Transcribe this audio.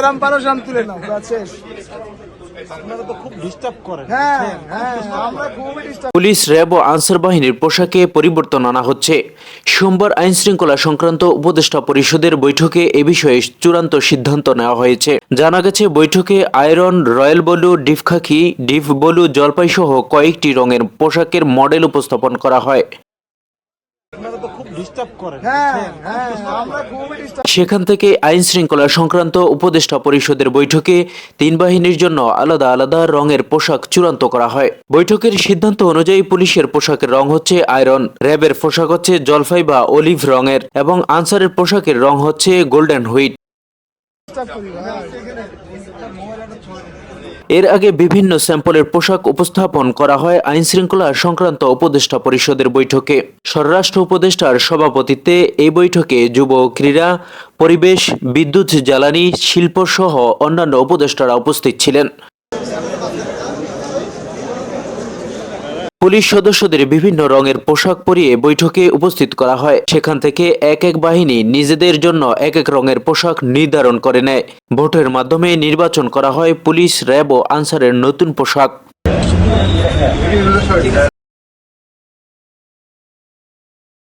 যেরাম পারো সাম তুলে নাও শেষ। আপনারা তো খুব ডিস্টার্ব করেন। হ্যাঁ হ্যাঁ ডিস্টার্ব পুলিশ র্যাব ও আনসার বাহিনীর পোশাকে পরিবর্তন আনা হচ্ছে। সোমবার আইন শৃঙ্খলা সংক্রান্ত উপদেষ্টা পরিষদের বৈঠকে এ বিষয়ে চূড়ান্ত সিদ্ধান্ত নেওয়া হয়েছে। জানা গেছে বৈঠকে আয়রন রয়্যাল বলু ডিফ খাকি ডিফ বলু জলপাই সহ কয়েকটি রঙের পোশাকের মডেল উপস্থাপন করা হয়। সেখান থেকে আইন শৃঙ্খলা সংক্রান্ত উপদেষ্টা পরিষদের বৈঠকে তিন বাহিনীর জন্য আলাদা আলাদা রঙের পোশাক চূড়ান্ত করা হয়। বৈঠকের সিদ্ধান্ত অনুযায়ী পুলিশের পোশাকের রং হচ্ছে আয়রন র্যাবের পোশাক হচ্ছে জলফাই বা অলিভ রঙের এবং আনসারের পোশাকের রং হচ্ছে গোল্ডেন হুইট হ্যাঁ এর আগে বিভিন্ন স্যাম্পলের পোশাক উপস্থাপন করা হয় আইন শৃঙ্খলা সংক্রান্ত উপদেষ্টা পরিষদের বৈঠকে। স্বরাষ্ট্র উপদেষ্টার সভাপতিত্বে এই বৈঠকে যুব, ক্রীড়া, পরিবেশ, বিদ্যুৎ, জ্বালানি, শিল্প সহ অন্যান্য উপদেষ্টারা উপস্থিত ছিলেন। পুলিশ সদস্যদের বিভিন্ন রঙের পোশাক পরিয়ে বৈঠকে উপস্থিত করা হয়। সেখান থেকে এক এক বাহিনী নিজেদের জন্য এক এক রঙের পোশাক নির্ধারণ করে নেয়। ভোটের মাধ্যমে নির্বাচন করা হয় পুলিশ, র্যাব ও আনসারের নতুন পোশাক।